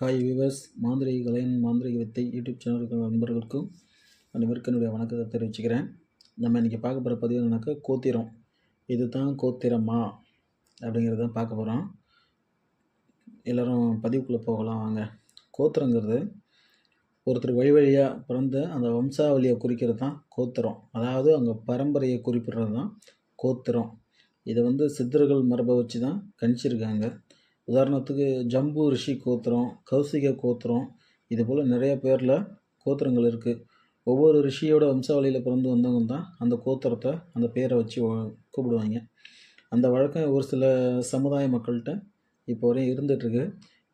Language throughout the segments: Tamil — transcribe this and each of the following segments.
ஹாய் வியூவர்ஸ் மாந்திரிக கலையின் மாந்திரிக வித்தை யூடியூப் சேனலுக்கு நண்பர்களுக்கும் அனைவருக்கும் என்னுடைய வணக்கத்தை தெரிவிச்சுக்கிறேன். நம்ம இன்றைக்கி பார்க்க போகிற பதிவு என்னன்னாக்கா கோத்திரம். இது தான் கோத்திரமா அப்படிங்கிறத பார்க்க போகிறோம் எல்லோரும் பதிவுக்குள்ளே போகலாம் வாங்க. கோத்திரங்கிறது ஒருத்தர் வழி வழியாக பிறந்த அந்த வம்சாவளியை குறிக்கிறது தான் கோத்திரம். அதாவது அவங்க பரம்பரையை குறிப்பிடுறது தான் கோத்திரம். இதை வந்து சித்தர்கள் மரபை வச்சு தான் கணிச்சிருக்காங்க. உதாரணத்துக்கு ஜம்பு ரிஷி கோத்திரம் கௌசிக கோத்திரம் இது போல் நிறைய பேரில் கோத்திரங்கள் இருக்குது ஒவ்வொரு ரிஷியோட வம்சாவளியில் பிறந்து வந்தவங்க தான் அந்த கோத்திரத்தை அந்த பேரை வச்சு கூப்பிடுவாங்க. அந்த வழக்கம் ஒரு சில சமுதாய மக்கள்கிட்ட இப்போ வரையும் இருந்துகிட்ருக்கு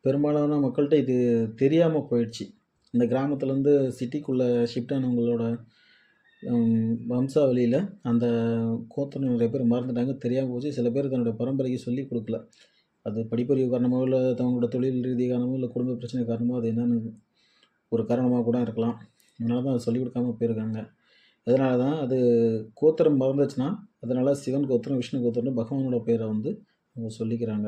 பெரும்பாலான மக்கள்கிட்ட இது தெரியாமல் போயிடுச்சு. இந்த கிராமத்துலேருந்து சிட்டிக்குள்ளே ஷிஃப்ட் ஆனவங்களோட வம்சாவளியில் அந்த கோத்திரம் நிறைய பேர் மறந்துட்டாங்க. தெரியாமல் போச்சு. சில பேர் தன்னோட பரம்பரைக்கு சொல்லி கொடுக்கல. அது படிப்பறிவு காரணமோ இல்லை தங்களோட தொழில் ரீதி காரணமோ இல்லை குடும்ப பிரச்சனை காரணமோ அது என்னென்னு ஒரு காரணமாக கூட இருக்கலாம். அதனால தான் அதை சொல்லிக் கொடுக்காம போயிருக்காங்க. அதனால தான் அது கோத்திரம் மறந்துச்சுன்னா அதனால் சிவன் கோத்திரம் விஷ்ணு கோத்திரம்னு பகவானோட பேரை வந்து அவங்க சொல்லிக்கிறாங்க.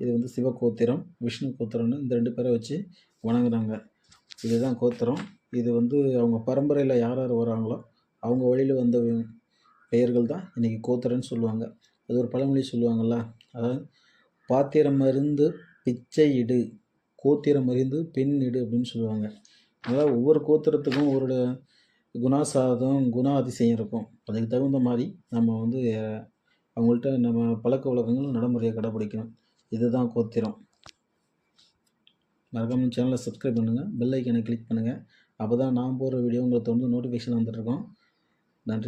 இது வந்து சிவ கோத்திரம் விஷ்ணு கோத்திரம்னு இந்த ரெண்டு பேரை வச்சு வணங்குறாங்க. இதுதான் கோத்திரம். இது வந்து அவங்க பரம்பரையில் யார் யார் வராங்களோ அவங்க வழியில் வந்த பெயர்கள் தான் இன்றைக்கி கோத்திரன்னு சொல்லுவாங்க. அது ஒரு பழமொழி சொல்லுவாங்கள்ல அதாவது பாத்திரம் அறிந்து பிச்சை இடு. கோத்திரம் அறிந்து பெண் இடு அப்படின்னு சொல்லுவாங்க. அதாவது ஒவ்வொரு கோத்திரத்துக்கும் ஒரு குணாசாதம் குண அதிசயம் இருக்கும். அதுக்கு தகுந்த மாதிரி நம்ம வந்து அவங்கள்ட்ட நம்ம பழக்க வழக்கங்கள் நடைமுறையை கடைப்பிடிக்கணும் இதுதான் கோத்திரம். மறக்காமல் சேனலை சப்ஸ்கிரைப் பண்ணுங்கள் பெல் ஐக்கனை கிளிக் பண்ணுங்கள் அப்போ தான் நான் போடுற வீடியோ உங்களுக்கு தொடர்ந்து நோட்டிஃபிகேஷன் வந்துட்டுருக்கோம் நன்றி.